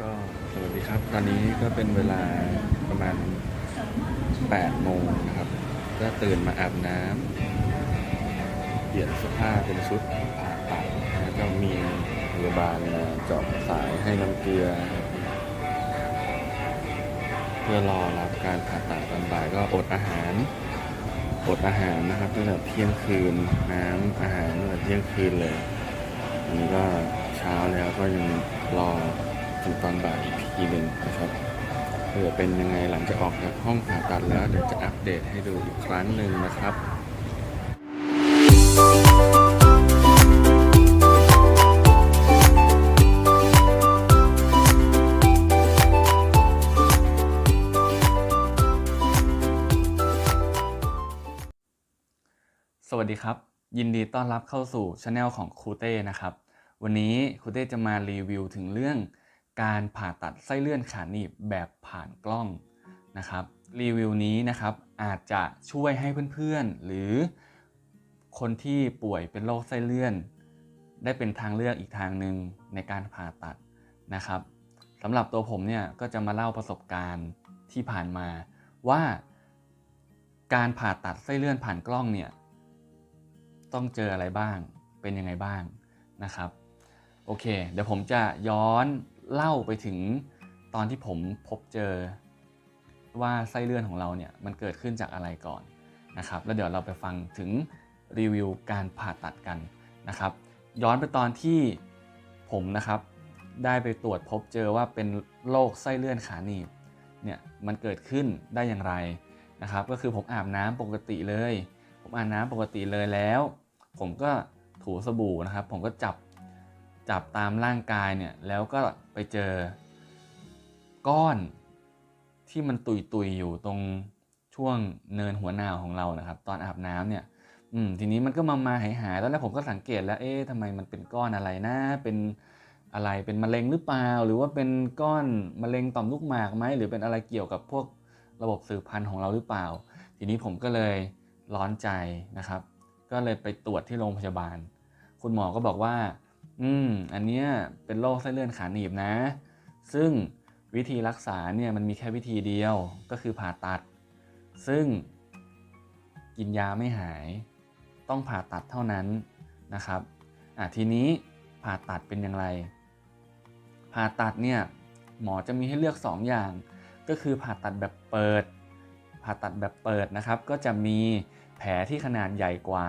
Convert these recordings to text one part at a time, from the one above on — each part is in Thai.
ก็สวัสดีครับ ตอนนี้ก็เป็นเวลาประมาณ8โมงนะครับ ก็ตื่นมาอาบน้ำเปลี่ยนเสื้อผ้าเป็นชุดผ่าตัดแล้วก็มีพยาบาลมาเจาะสายให้น้ำเกลือ เพื่อรอรับการผ่าตัดตอนบ่ายก็อดอาหาร อดอาหารนะครับตั้งแต่เที่ยงคืนน้ำอาหารตั้งแต่เที่ยงคืนเลยอันนี้ก็เช้าแล้วก็ยังรอ ถึงตอนบ่ายอีกทีหนึ่งนะครับเผื่อเป็นยังไงหลังจากออกจากห้องผ่าตัดแล้วเดี๋ยวจะอัปเดตให้ดูอีกครั้งหนึ่งนะครับสวัสดีครับ ยินดีต้อนรับเข้าสู่ช anel ของครูเต้นะครับ วันนี้ครูเต้จะมารีวิวถึงเรื่อง การผ่าตัดไส้เลื่อนขาหนีบแบบผ่านกล้องนะครับรีวิวนี้นะครับอาจจะช่วยให้เพื่อนๆ หรือคนที่ป่วยเป็นโรคไส้เลื่อน ได้เป็นทางเลือกอีกทางหนึ่งในการผ่าตัดนะครับสำหรับตัวผมเนี่ยก็จะมาเล่าประสบการณ์ที่ผ่านมาว่าการผ่าตัดไส้เลื่อนผ่านกล้องเนี่ยต้องเจออะไรบ้างเป็นยังไงบ้างนะครับโอเค เดี๋ยวผมจะย้อน เล่าไปถึงตอนที่ผมพบเจอว่าไส้เลื่อนของเราเนี่ยมันเกิดขึ้นจากอะไรก่อนนะครับ แล้วเดี๋ยวเราไปฟังถึงรีวิวการผ่าตัดกันนะครับ ย้อนไปตอนที่ผมนะครับได้ไปตรวจพบเจอว่าเป็นโรคไส้เลื่อนขาหนีบเนี่ยมันเกิดขึ้นได้อย่างไรนะครับ ก็คือผมอาบน้ำปกติเลย ผมอาบน้ำปกติเลยแล้ว ผมก็ถูสบู่นะครับ ผมก็จับ จับตามร่างกายเนี่ยแล้วก็ไปเจอก้อนที่มันตุยตุยๆอยู่ตรงช่วงเนินหัวหนาวของเรานะครับ ตอนอาบน้ำเนี่ยอืมทีนี้มันก็มามาหายหายๆตอนแรกผมก็สังเกตแล้วเอ๊ะทำไมมันเป็นก้อนอะไรนะเป็นอะไรเป็นมะเร็งหรือเปล่า หรือว่าเป็นก้อนมะเร็งต่อมลูกหมากไหมหรือเป็นอะไรเกี่ยวกับพวกระบบสืบพันธุ์ของเราหรือเปล่า ทีนี้ผมก็เลยร้อนใจนะครับ ก็เลยไปตรวจที่โรงพยาบาล คุณหมอก็บอกว่า อืม อันเนี้ยเป็นโรคไส้นเลื่อนขาหนีบนะ ซึ่งวิธีรักษาเนี่ยมันมีแค่วิธีเดียวก็คือผ่าตัด ซึ่งกินยาไม่หาย ต้องผ่าตัดเท่านั้นนะครับ อะทีนี้ผ่าตัดเป็นอย่างไร ผ่าตัดเนี่ยหมอจะมีให้เลือก 2 อย่าง ก็คือผ่าตัดแบบเปิด ผ่าตัดแบบเปิดนะครับ ก็จะมีแผลที่ขนาดใหญ่กว่า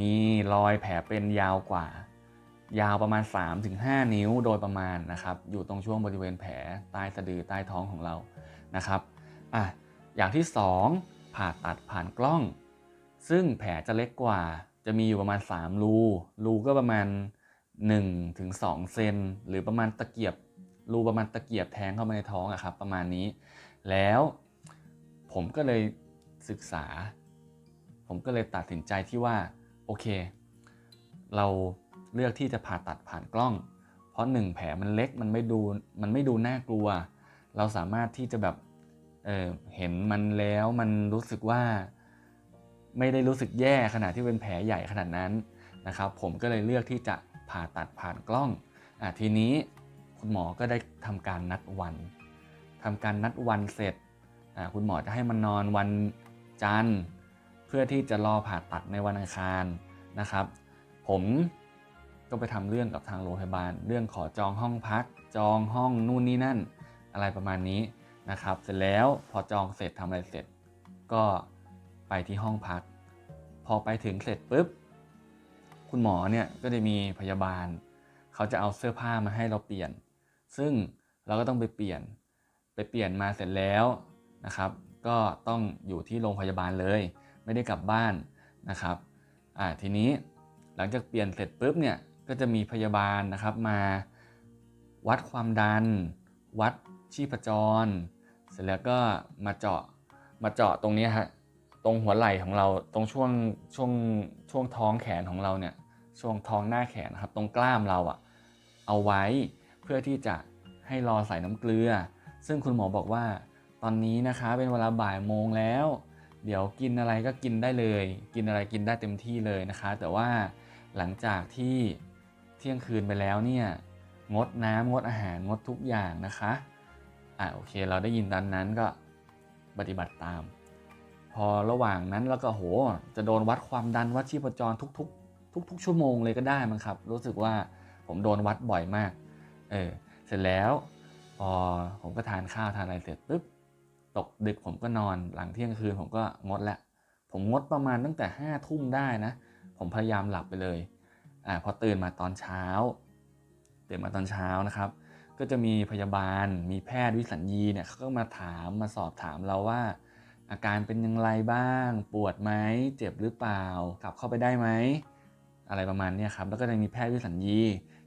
มีรอยแผลเป็นยาวกว่า ยาวประมาณ 3-5 นิ้วโดยประมาณนะครับ อยู่ตรงช่วงบริเวณแผลใต้สะดือใต้ท้องของเรานะครับอะอย่างที่ 2 ผ่าตัดผ่านกล้อง ซึ่งแผลจะเล็กกว่าจะมีอยู่ประมาณ 3 รู รูก็ประมาณ1ถึง2เซนหรือประมาณตะเกียบ รูประมาณตะเกียบแทงเข้ามาในท้องอะครับประมาณนี้ แล้วผมก็เลยศึกษา ผมก็เลยตัดสินใจที่ว่า โอเค เรา เลือกที่จะผ่าตัดผ่านกล้อง เพราะหนึ่งแผลมันเล็กมันไม่ดูมันไม่ดูน่ากลัว เราสามารถที่จะแบบเออเห็นมันแล้วมันรู้สึกว่า ไม่ได้รู้สึกแย่ขนาดที่เป็นแผลใหญ่ขนาดนั้นนะครับ ผมก็เลยเลือกที่จะผ่าตัดผ่านกล้องอทีนี้คุณหมอก็ได้ทำการนัดวันทำการนัดวันเสร็จคุณหมอจะให้มันนอนวันจันทร์ เพื่อที่จะรอผ่าตัดในวันอังคารนะครับ ผม ก็ไปทำเรื่องกับทางโรงพยาบาล เรื่องขอจองห้องพัก จองห้องนู่นนี่นั่น อะไรประมาณนี้นะครับ เสร็จแล้วพอจองเสร็จทำอะไรเสร็จ ก็ไปที่ห้องพัก พอไปถึงเสร็จปุ๊บคุณหมอเนี่ยก็จะมีพยาบาล เขาจะเอาเสื้อผ้ามาให้เราเปลี่ยน ซึ่งเราก็ต้องไปเปลี่ยน ไปเปลี่ยนมาเสร็จแล้วนะครับ ก็ต้องอยู่ที่โรงพยาบาลเลย ไม่ได้กลับบ้านนะครับอ่าทีนี้หลังจากเปลี่ยนเสร็จปุ๊บเนี่ย ก็จะมีพยาบาลนะครับมาวัดความดัน วัดชีพจร เสร็จแล้วก็มาเจาะมาเจาะตรงนี้ฮะตรงหัวไหล่ของเราตรงช่วงช่วงช่วงท้องแขนของเราเนี่ยช่วงท้องหน้าแขนนะครับตรงกล้ามเราอะเอาไว้เพื่อที่จะให้รอใส่น้ำเกลือ ซึ่งคุณหมอบอกว่าตอนนี้นะคะเป็นเวลาบ่ายโมงแล้ว เดี๋ยวกินอะไรก็กินได้เลย กินอะไรกินได้เต็มที่เลยนะคะ แต่ว่าหลังจากที่ เที่ยงคืนไปแล้วเนี่ยงดน้ำงดอาหารงดทุกอย่างนะคะอ่าโอเค เราได้ยินตอนนั้นก็ปฏิบัติตาม พอระหว่างนั้นแล้วก็โห จะโดนวัดความดันวัดชีพจรทุกๆ ทุก ๆ ชั่วโมงเลยก็ได้มั้งครับ รู้สึกว่าผมโดนวัดบ่อยมากเออเสร็จแล้วพอผมก็ทานข้าวทานอะไรเสร็จปุ๊บตกดึกผมก็นอนหลังเที่ยงคืนผมก็งดละผมงดประมาณตั้งแต่ห้าทุ่มได้นะ ผมพยายามหลับไปเลย อ่าพอตื่นมาตอนเช้า ตื่นมาตอนเช้านะครับ ก็จะมีพยาบาล มีแพทย์วิสัญญีเนี่ยเขาก็มาถามมาสอบถามเราว่า อาการเป็นยังไงบ้าง ปวดไหมเจ็บหรือเปล่า กลับเข้าไปได้ไหมอะไรประมาณนี้ครับ แล้วก็จะมีแพทย์วิสัญญี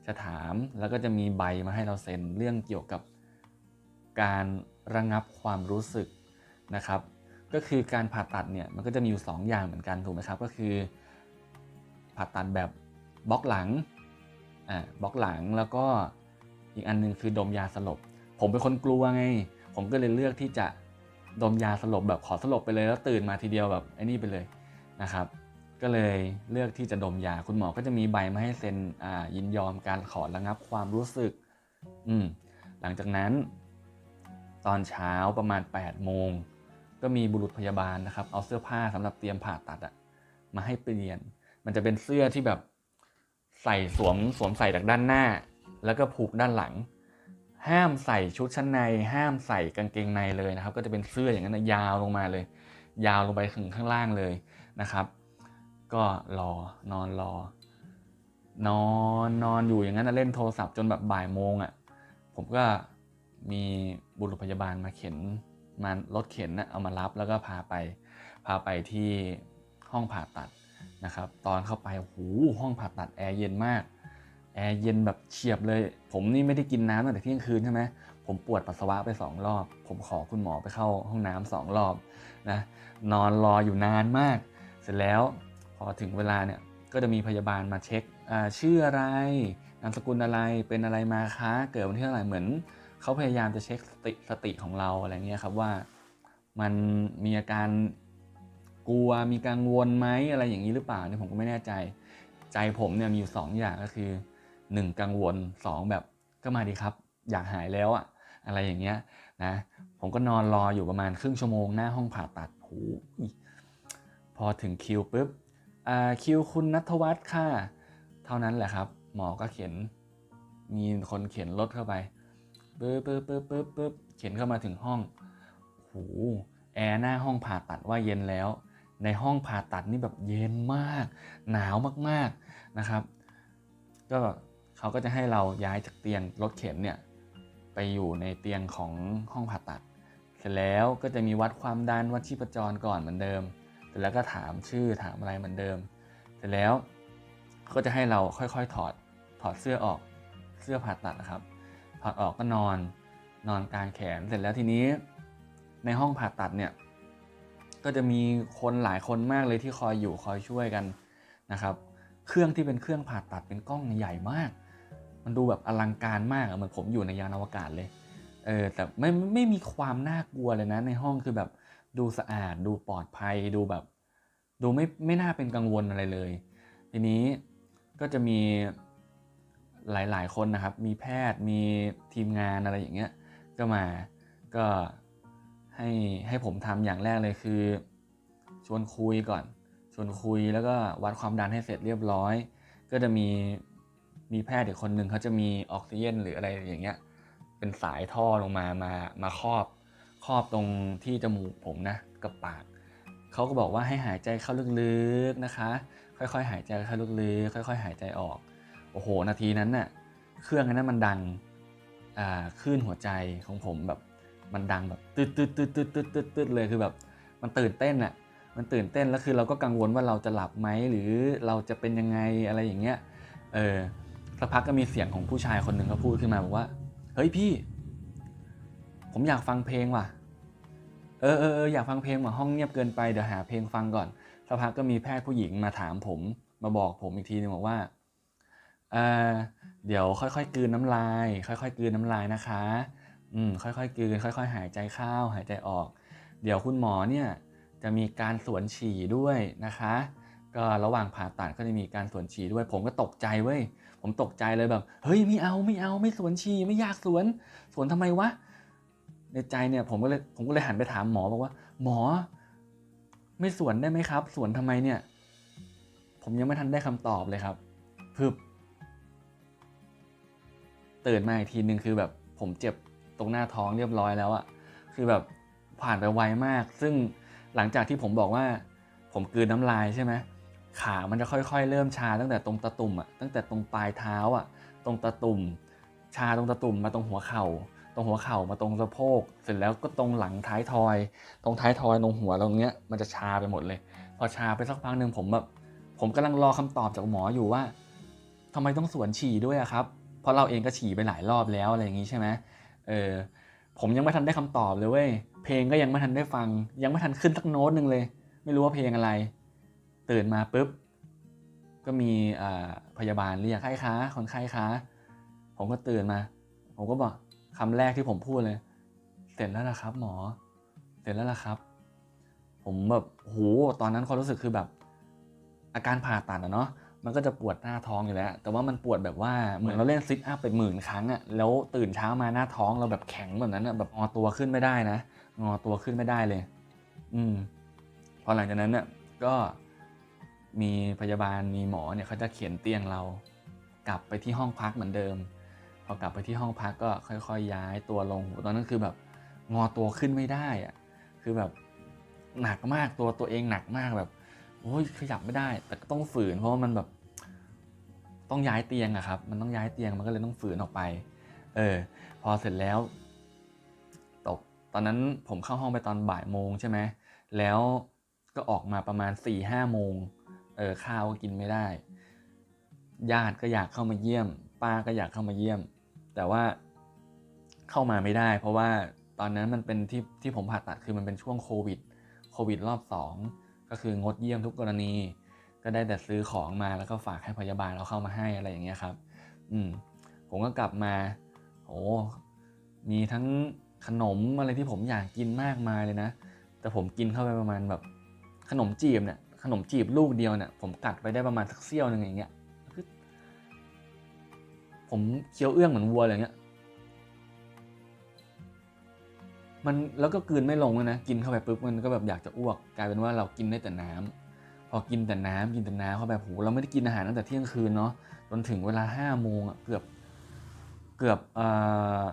จะถาม แล้วก็จะมีใบมาให้เราเซ็นเรื่องเกี่ยวกับการระงับความรู้สึกนะครับ ก็คือการผ่าตัดเนี่ยมันก็จะมีอยู่ 2 อย่างเหมือนกันถูกไหมครับ ก็คือผ่าตัดแบบ บล็อกหลังอ่าบล็อกหลังแล้วก็อีกอันนึงคือดมยาสลบ ผมเป็นคนกลัวไง ผมก็เลยเลือกที่จะดมยาสลบแบบขอสลบไปเลยแล้วตื่นมาทีเดียวแบบไอ้นี่ไปเลยนะครับ ก็เลยเลือกที่จะดมยาคุณหมอก็จะมีใบมาให้เซ็นอ่ายินยอมการขอระงับความรู้สึกอืมหลังจากนั้น ตอนเช้าประมาณ8โมงก็มีบุรุษพยาบาลนะครับ เอาเสื้อผ้าสำหรับเตรียมผ่าตัดอะมาให้เปลี่ยน มันจะเป็นเสื้อที่แบบ ใส่สวมสวมใส่จากด้านหน้า แล้วก็ผูกด้านหลัง ห้ามใส่ชุดชั้นใน ห้ามใส่กางเกงในเลยนะครับ ก็จะเป็นเสื้ออย่างนั้นนะยาวลงมาเลย ยาวลงไปถึงข้างล่างเลยนะครับ ก็รอนอนรอนอนนอนอยู่อย่างนั้นนะเล่นโทรศัพท์จนแบบบ่ายโมงอะ่ะผมก็มีบุรุษพยาบาลมาเข็นมารถเข็นนะเอามารับแล้วก็พาไป พาไปที่ห้องผ่าตัด นะครับตอนเข้าไปโอ้โหห้องผ่าตัดแอร์เย็นมากแอร์เย็นแบบเฉียบเลย ผมนี่ไม่ได้กินน้ำตั้งแต่เที่ยงคืนใช่ไหมผมปวดปัสสาวะไปสองรอบ ผมขอคุณหมอไปเข้าห้องน้ำสองรอบนะนอนรออยู่นานมาก เสร็จแล้วพอถึงเวลาเนี่ยก็จะมีพยาบาลมาเช็คชื่ออะไรนามสกุลอะไรเป็นอะไรมาคะเกิดวันที่เท่าไหร่เหมือนเขาพยายามจะเช็คสติสติของเราอะไรเงี้ยครับว่ามันมีอาการ กลัวมีกังวลไหมอะไรอย่างนี้หรือเปล่าเนี่ยผมก็ไม่แน่ใจ ใจผมเนี่ยมีอยู่สองอย่างก็คือ 1 กังวล 2 แบบก็มาดีครับ อยากหายแล้วอะอะไรอย่างเงี้ยนะผมก็นอนรออยู่ประมาณครึ่งชั่วโมงหน้าห้องผ่าตัดโหพอถึงคิวปุ๊บคิวคุณนัทวัฒน์ค่ะ เท่านั้นแหละครับ หมอก็เขียนมีคนเขียนรถเข้าไปปึ๊บปึ๊บปึ๊บปึ๊บปึ๊บเขียนเข้ามาถึงห้องโหแอร์หน้าห้องผ่าตัดว่าเย็นแล้ว ในห้องผ่าตัดนี่แบบเย็นมาก หนาวมากๆนะครับ ก็เขาก็จะให้เราย้ายจากเตียงรถเข็นเนี่ยไปอยู่ในเตียงของห้องผ่าตัด เสร็จแล้วก็จะมีวัดความดันวัดชีพจรก่อนเหมือนเดิมเสร็จแล้วก็ถามชื่อถามอะไรเหมือนเดิม เสร็จแล้วก็จะให้เราค่อยๆถอดถอดเสื้อออกเสื้อผ่าตัดนะครับ ถอดออกก็นอนนอนกลางแขนเสร็จแล้วทีนี้ในห้องผ่าตัดเนี่ย ก็จะมีคนหลายคนมากเลยที่คอยอยู่คอยช่วยกันนะครับ เครื่องที่เป็นเครื่องผ่าตัดเป็นกล้องใหญ่มาก มันดูแบบอลังการมากเหมือนผมอยู่ในยานอวกาศเลยเออแต่ไม่ไม่มีความน่ากลัวเลยนะ ในห้องคือแบบดูสะอาด ดูปลอดภัยดูแบบ ดูไม่ไม่น่าเป็นกังวลอะไรเลย ทีนี้ก็จะมีหลาย ๆ คนนะครับ มีแพทย์มีทีมงานอะไรอย่างเงี้ย ก็มาก็ ให้ให้ผมทำอย่างแรกเลยคือ ชวนคุยก่อน ชวนคุยแล้วก็วัดความดันให้เสร็จเรียบร้อย ก็จะมีมีแพทย์อีกคนหนึ่งเขาจะมีออกซิเจนหรืออะไรอย่างเงี้ยเป็นสายท่อลงมามามาครอบครอบตรงที่จมูกผมนะกับปากเขาก็บอกว่าให้หายใจเข้าลึกๆนะคะ ค่อยๆ หายใจเข้าลึกๆค่อย ๆ หายใจออกโอ้โห นาทีนั้นน่ะเครื่องนั้นมันดังอ่าคลื่นหัวใจของผมแบบมันดังแบบ ตืดตืดตืดตืดตืดตืดตืดเลยคือแบบมันตื่นเต้นอะมันตื่นเต้นแล้วคือเราก็กังวลว่าเราจะหลับไหมหรือเราจะเป็นยังไงอะไรอย่างเงี้ยเออสักพักก็มีเสียงของผู้ชายคนหนึ่งเขาพูดขึ้นมาบอกว่าเฮ้ยพี่ ผมอยากฟังเพลงว่ะ เออเออเอออยากฟังเพลงว่ะห้องเงียบเกินไปเดี๋ยวหาเพลงฟังก่อนสักพักก็มีแพทย์ผู้หญิงมาถามผมมาบอกผมอีกทีนึงบอกว่าเออเดี๋ยวค่อยๆกลืนน้ำลาย ค่อยๆกลืนน้ำลายนะคะ อืมค่อยๆกลืนค่อย ๆ หายใจเข้าหายใจออก เดี๋ยวคุณหมอเนี่ยจะมีการสวนฉี่ด้วยนะคะ ก็ระหว่างผ่าตัดก็จะมีการสวนฉี่ด้วย ผมก็ตกใจเว้ยผมตกใจเลยแบบ เฮ้ยไม่เอาไม่เอาไม่สวนฉี่ไม่อยากสวน สวนทำไมวะในใจเนี่ยผมก็เลยผมก็เลยหันไปถามหมอบอกว่า หมอ ไม่สวนได้ไหมครับ สวนทำไมเนี่ย ผมยังไม่ทันได้คำตอบเลยครับพึบตื่นมาอีกทีนึงคือแบบผมเจ็บ ตรงหน้าท้องเรียบร้อยแล้วอะคือแบบผ่านไปไวมาก ซึ่งหลังจากที่ผมบอกว่าผมกืนน้ำลายใช่ไหมขามันจะค่อยๆ เริ่มชาตั้งแต่ตรงตะตุ่มอะตั้งแต่ตรงปลายเท้าอะตรงตะตุ่ม ชาตรงตะตุ่มมาตรงหัวเข่า ตรงหัวเข่ามาตรงสะโพก เสร็จแล้วก็ตรงหลังท้ายทอย ตรงท้ายทอยตรงหัวตรงเนี้ยมันจะชาไปหมดเลย พอชาไปสักพักหนึ่งผมแบบผมกำลังรอคำตอบจากหมออยู่ว่าทำไมต้องสวนฉี่ด้วยอะครับ เพราะเราเองก็ฉี่ไปหลายรอบแล้วอะไรอย่างงี้ใช่ไหม เออผมยังไม่ทันได้คำตอบเลยเว้ยเพลงก็ยังไม่ทันได้ฟัง ยังไม่ทันขึ้นสักโน้ตหนึ่งเลย ไม่รู้ว่าเพลงอะไร ตื่นมาปุ๊บ ก็มีพยาบาลเรียกไข้คะคนไข้คะผมก็ตื่นมา ผมก็บอกคำแรกที่ผมพูดเลย เสร็จแล้วล่ะครับ หมอ เสร็จแล้วล่ะครับ ผมแบบโหตอนนั้นความรู้สึกคือแบบ อาการผ่าตัดอะเนาะ มันก็จะปวดหน้าท้องอยู่แล้ว แต่ว่ามันปวดแบบว่าเหมือนเราเล่นซิทอัพไปหมื่นครั้งอะแล้วตื่นเช้ามาหน้าท้องเราแบบแข็งแบบนั้นอะแบบงอตัวขึ้นไม่ได้นะงอตัวขึ้นไม่ได้เลย อืมพอหลังจากนั้นเนี่ยก็มีพยาบาลมีหมอเนี่ยเขาจะเขียนเตียงเรา กลับไปที่ห้องพักเหมือนเดิม พอกลับไปที่ห้องพักก็ค่อยๆย้ายตัวลงตอนนั้นคือแบบงอตัวขึ้นไม่ได้อะคือแบบหนักมากตัวตัวเองหนักมากแบบ โอ้ยขยับไม่ได้ แต่ก็ต้องฝืนเพราะว่ามันแบบ ต้องย้ายเตียงอะครับ มันต้องย้ายเตียงมันก็เลยต้องฝืนออกไป เออ พอเสร็จแล้ว ตกตอนนั้นผมเข้าห้องไปตอนบ่ายโมงใช่ไหมแล้วก็ออกมาประมาณ4ี่ห้าโมงเออข้าวก็กินไม่ได้ ญาติก็อยากเข้ามาเยี่ยม ป้าก็อยากเข้ามาเยี่ยม แต่ว่าเข้ามาไม่ได้ เพราะว่าตอนนั้นมันเป็นที่ที่ผมผ่าตัดคือมันเป็นช่วงโควิดโควิดรอบสอง ก็คืองดเยี่ยมทุกกรณี ก็ได้แต่ซื้อของมาแล้วก็ฝากให้พยาบาลเราเข้ามาให้อะไรอย่างเงี้ยครับ อืมผมก็กลับมาโอ้มีทั้งขนมอะไรที่ผมอยากกินมากมายเลยนะ แต่ผมกินเข้าไปประมาณแบบขนมจีบเนี่ยขนมจีบลูกเดียวเนี่ยผมกัดไปได้ประมาณสักเสี้ยวหนึ่งอย่างเงี้ยคือผมเคี้ยวเอื้องเหมือนวัวอะไรเงี้ย มันแล้วก็กลืนไม่ลงนะกินเข้าไปปุ๊บมันก็แบบอยากจะอ้วกกลายเป็นว่าเรากินได้แต่น้ำพอกินแต่น้ำกินแต่น้ำเข้าไปโหเราไม่ได้กินอาหารตั้งแต่เที่ยงคืนเนาะจนถึงเวลาห้าโมงเกือบเกือบเอ่อ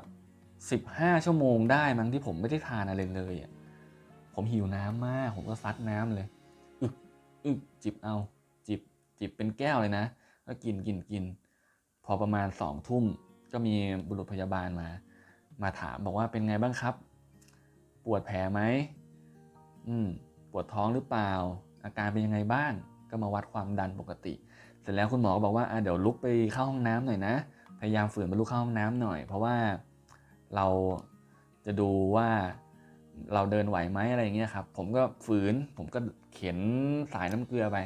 สิบห้าชั่วโมงได้มั้งที่ผมไม่ได้ทานอะไรเลยอะผมหิวน้ำมาก ผมก็ซัดน้ำเลยอึกอึกจิบเอา จิบจิบเป็นแก้วเลยนะก็กินกินกิน พอประมาณสองทุ่มก็มีบุรุษพยาบาลมา มาถามบอกว่าเป็นไงบ้างครับ ปวดแผลไหมอืมปวดท้องหรือเปล่า อาการเป็นยังไงบ้าง ก็มาวัดความดันปกติ เสร็จแล้วคุณหมอก็บอกว่าอะเดี๋ยวลุกไปเข้าห้องน้ำหน่อยนะ พยายามฝืนไปลุกเข้าห้องน้ำหน่อย เพราะว่าเราจะดูว่าเราเดินไหวไหมอะไรอย่างเงี้ยครับ ผมก็ฝืน ผมก็เข็นสายน้ำเกลือไป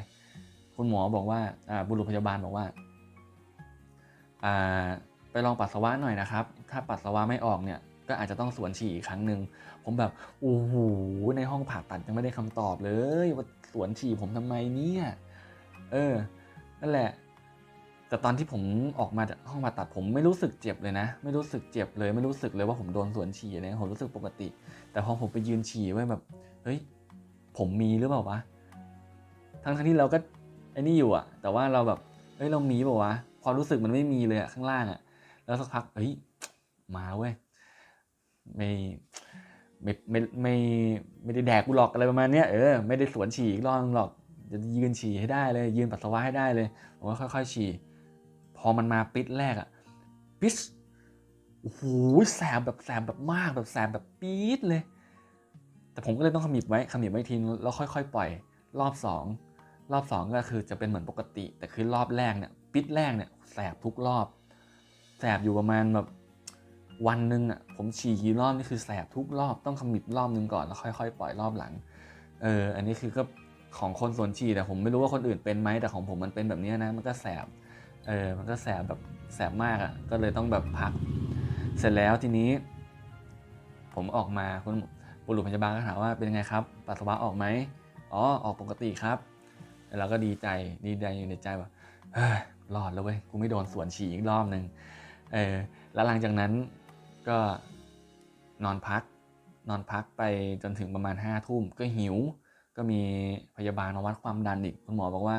คุณหมอบอกว่าอ่าบุรุษพยาบาลบอกว่าอ่าไปลองปัสสาวะหน่อยนะครับ ถ้าปัสสาวะไม่ออกเนี่ย ก็อาจจะต้องสวนฉี่อีกครั้งหนึ่งผมแบบโอ้โหในห้องผ่าตัดยังไม่ได้คำตอบเลย ว่าสวนฉี่ผมทำไมเนี่ยเออนั่นแหละ แต่ตอนที่ผมออกมาจากห้องผ่าตัดผมไม่รู้สึกเจ็บเลยนะ ไม่รู้สึกเจ็บเลย ไม่รู้สึกเลยว่าผมโดนสวนฉี่เลยผมรู้สึกปกติ แต่พอผมไปยืนฉี่ไว้แบบเฮ้ยผมมีหรือเปล่าวะทั้งทั้งที่เราก็ไอ้นี่อยู่อะแต่ว่าเราแบบเฮ้ยเรามีเปล่าวะความรู้สึกมันไม่มีเลยอะข้างล่างอะแล้วสักพักเฮ้ยมาเว้ย ไม่ไม่ไม่ไม่ไม่ได้แดกกูหรอกอะไรประมาณเนี้ยเออไม่ได้สวนฉี่อีกรอบหรอกจะยืนฉี่ให้ได้เลย ยืนปัสสาวะให้ได้เลยผมก็ค่อย ๆ ฉี่พอมันมาปิดแรกอะปิดโอ้โหแสบแบบแสบแบบมากแบบแสบแบบปี๊ดเลย แต่ผมก็เลยต้องขมิบไว้ขมิบไว้ทีนแล้วค่อย ๆ ปล่อย รอบสองรอบสองก็คือจะเป็นเหมือนปกติ แต่คือรอบแรกเนี่ยปิดแรกเนี่ยแสบทุกรอบแสบอยู่ประมาณแบบ วันหนึ่งอะผมฉี่กี่รอบนี่คือแสบทุกรอบต้องขมิบรอบนึงก่อนแล้วค่อยๆ ปล่อยรอบหลังเอออันนี้คือก็ของคนสวนฉี่แต่ผมไม่รู้ว่าคนอื่นเป็นไหมแต่ของผมมันเป็นแบบนี้นะมันก็แสบเออมันก็แสบแบบแสบมากอะก็เลยต้องแบบพัก เสร็จแล้วทีนี้ ผมออกมาคุณบุรุษพยาบาลก็ถามว่าเป็นไงครับปัสสาวะออกไหมอ๋อออกปกติครับแล้วเราก็ดีใจดีใจอยู่ในใจว่าเฮ้ยรอดแล้วเว้ยกูไม่โดนสวนฉี่อีกรอบนึงเออแล้วหลังจากนั้น ก็นอนพัก นอนพักไปจนถึงประมาณห้าทุ่มก็หิว ก็มีพยาบาลมาวัดความดันอีกคุณหมอบอกว่า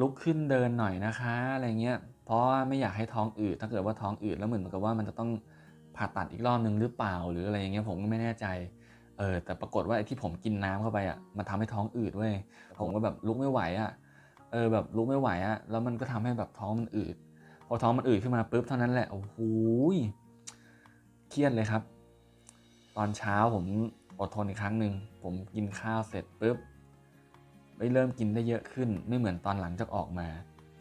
ลุกขึ้นเดินหน่อยนะคะอะไรเงี้ยเพราะว่าไม่อยากให้ท้องอืดถ้าเกิดว่าท้องอืดแล้วเหมือนกับว่ามันจะต้องผ่าตัดอีกรอบนึงหรือเปล่าหรืออะไรอย่างเงี้ยผมก็ไม่แน่ใจเออแต่ปรากฏว่าไอ้ที่ผมกินน้ำเข้าไปอะมันทำให้ท้องอืดเว้ยผมก็แบบลุกไม่ไหวอะเออแบบลุกไม่ไหวอะแล้วมันก็ทำให้แบบท้องมันอืดพอท้องมันอืดขึ้นมาปุ๊บเท่านั้นแหละโอ้โห เครียดเลยครับ ตอนเช้าผมอดทนอีกครั้งหนึ่งผมกินข้าวเสร็จปุ๊บไม่เริ่มกินได้เยอะขึ้น ไม่เหมือนตอนหลังจากออกมา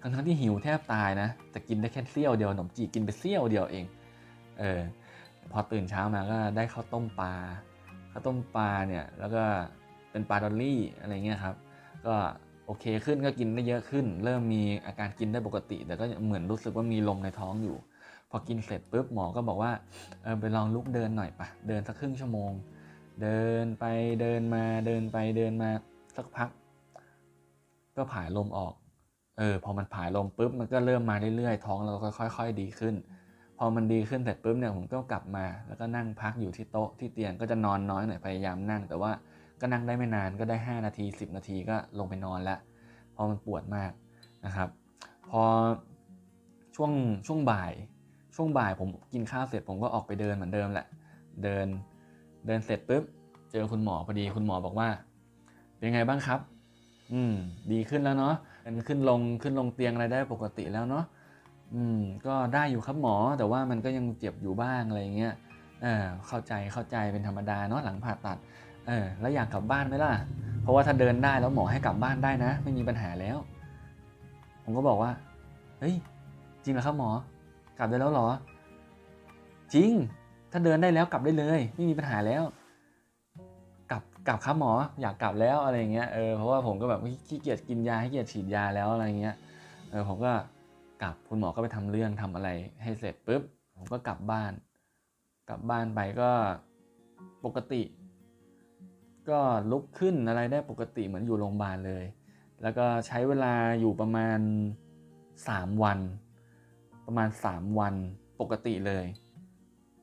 ทั้งทั้งที่หิวแทบตายนะแต่กินได้แค่เสี้ยวเดียวขนมจีกินไปเสี้ยวเดียวเองเออพอตื่นเช้ามาก็ได้ข้าวต้มปลาข้าวต้มปลาเนี่ยแล้วก็เป็นปลาดอลลี่อะไรเงี้ยครับ ก็โอเคขึ้นก็กินได้เยอะขึ้น เริ่มมีอาการกินได้ปกติ แต่ก็เหมือนรู้สึกว่ามีลมในท้องอยู่ พอกินเสร็จปุ๊บหมอก็บอกว่าเออไปลองลุกเดินหน่อยปะเดินสักครึ่งชั่วโมง เดินไปเดินมาเดินไปเดินมาสักพัก ก็ผายลมออกเออพอมันผายลมปุ๊บมันก็เริ่มมาเรื่อยๆ ท้องเราก็ค่อย ๆ ดีขึ้น พอมันดีขึ้นเสร็จปุ๊บเนี่ยผมก็กลับมาแล้วก็นั่งพักอยู่ที่โต๊ะที่เตียงก็จะนอนน้อยหน่อยพยายามนั่ง แต่ว่าก็นั่งได้ไม่นานก็ได้ 5 นาที 10 นาทีก็ลงไปนอนล้วเพราะมันปวดมากนะครับ พอช่วงช่วงบ่าย ช่วงบ่ายผมกินข้าวเสร็จผมก็ออกไปเดินเหมือนเดิมแหละ เดินเดินเสร็จปุ๊บเจอคุณหมอพอดีคุณหมอบอกว่า เป็นไงบ้างครับ อืม ดีขึ้นแล้วเนาะมันขึ้นลงขึ้นลงเตียงอะไรได้ปกติแล้วเนาะอืม ก็ได้อยู่ครับหมอ แต่ว่ามันก็ยังเจ็บอยู่บ้างอะไรเงี้ยเออเข้าใจเข้าใจเป็นธรรมดาเนาะหลังผ่าตัดเออแล้วอยากกลับบ้านไหมล่ะ เพราะว่าถ้าเดินได้แล้วหมอให้กลับบ้านได้นะ ไม่มีปัญหาแล้ว ผมก็บอกว่า เฮ้ย จริงเหรอครับหมอ กลับได้แล้วเหรอ จริง ถ้าเดินได้แล้วกลับได้เลย ไม่มีปัญหาแล้ว กลับกลับครับหมอ อยากกลับแล้วอะไรเงี้ยเออเพราะว่าผมก็แบบขี้เกียจกินยาขี้เกียจฉีดยาแล้วอะไรเงี้ยเออผมก็กลับคุณหมอก็ไปทำเรื่องทำอะไรให้เสร็จปุ๊บผมก็กลับบ้าน กลับบ้านไปก็ปกติ ก็ลุกขึ้นอะไรได้ปกติเหมือนอยู่โรงพยาบาลเลย แล้วก็ใช้เวลาอยู่ประมาณ 3 วัน ประมาณ 3 วันปกติเลย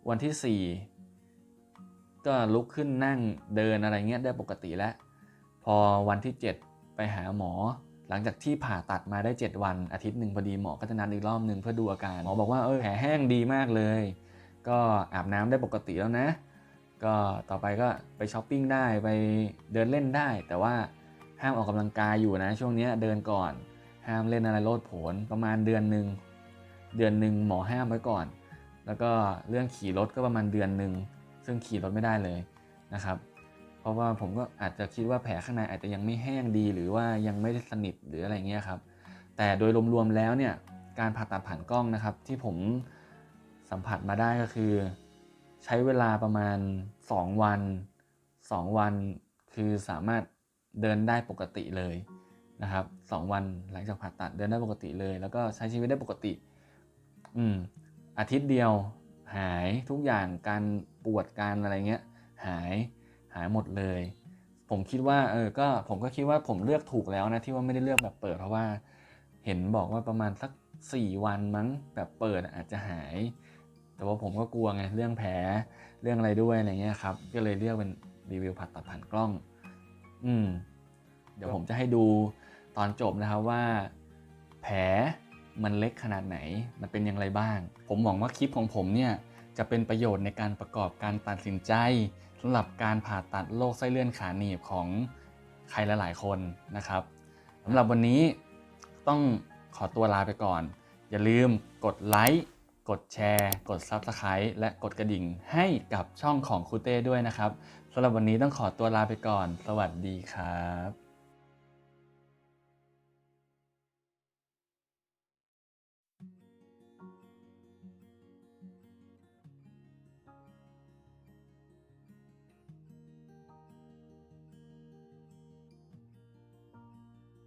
วันที่ 4 ก็ลุกขึ้นนั่งเดินอะไรเงี้ยได้ปกติแล้ว พอวันที่ 7 ไปหาหมอ หลังจากที่ผ่าตัดมาได้ 7 วันอาทิตย์หนึ่งพอดีหมอก็จะนัดอีกรอบหนึ่งเพื่อดูอาการหมอบอกว่าเออแผลแห้งดีมากเลย ก็อาบน้ำได้ปกติแล้วนะ ก็ต่อไปก็ไปช้อปปิ้งได้ไปเดินเล่นได้ แต่ว่าห้ามออกกำลังกายอยู่นะช่วงนี้เดินก่อน ห้ามเล่นอะไรโลดโผนประมาณเดือนหนึ่ง เดือนหนึ่งหมอห้ามไว้ก่อน แล้วก็เรื่องขี่รถก็ประมาณเดือนหนึ่งซึ่งขี่รถไม่ได้เลยนะครับ เพราะว่าผมก็อาจจะคิดว่าแผลข้างในอาจจะยังไม่แห้งดี หรือว่ายังไม่ได้สนิทหรืออะไรเงี้ยครับ แต่โดยรวมๆแล้วเนี่ยการผ่าตัดผ่านกล้องนะครับ ที่ผมสัมผัสมาได้ก็คือ ใช้เวลาประมาณ 2 วัน 2 วัน คือสามารถเดินได้ปกติเลยนะครับสองวันหลังจากผ่าตัดเดินได้ปกติเลย แล้วก็ใช้ชีวิตได้ปกติ อืมอาทิตย์เดียวหายทุกอย่างการปวดการอะไรเงี้ยหายหายหมดเลย ผมคิดว่าเออก็ผมก็คิดว่าผมเลือกถูกแล้วนะที่ว่าไม่ได้เลือกแบบเปิดเพราะว่า เห็นบอกว่าประมาณสัก4วันมั้งแบบเปิดอาจจะหาย แต่ว่าผมก็กลัวไงเรื่องแผลเรื่องอะไรด้วยอะไรเงี้ยครับ ก็เลยเลือกเป็นรีวิวผ่าตัดผ่านกล้อง อืม เดี๋ยวผมจะให้ดูตอนจบนะครับว่า แผล มันเล็กขนาดไหน มันเป็นอย่างไรบ้าง ผมหวังว่าคลิปของผมเนี่ยจะเป็นประโยชน์ในการประกอบการตัดสินใจสำหรับการผ่าตัดโรคไส้เลื่อนขาหนีบของใครหลายๆคนนะครับสำหรับวันนี้ต้องขอตัวลาไปก่อน อย่าลืมกดไลค์กดแชร์ กด Subscribe และกดกระดิ่งให้กับช่องของครูเต้ด้วยนะครับสำหรับวันนี้ต้องขอตัวลาไปก่อน สวัสดีครับ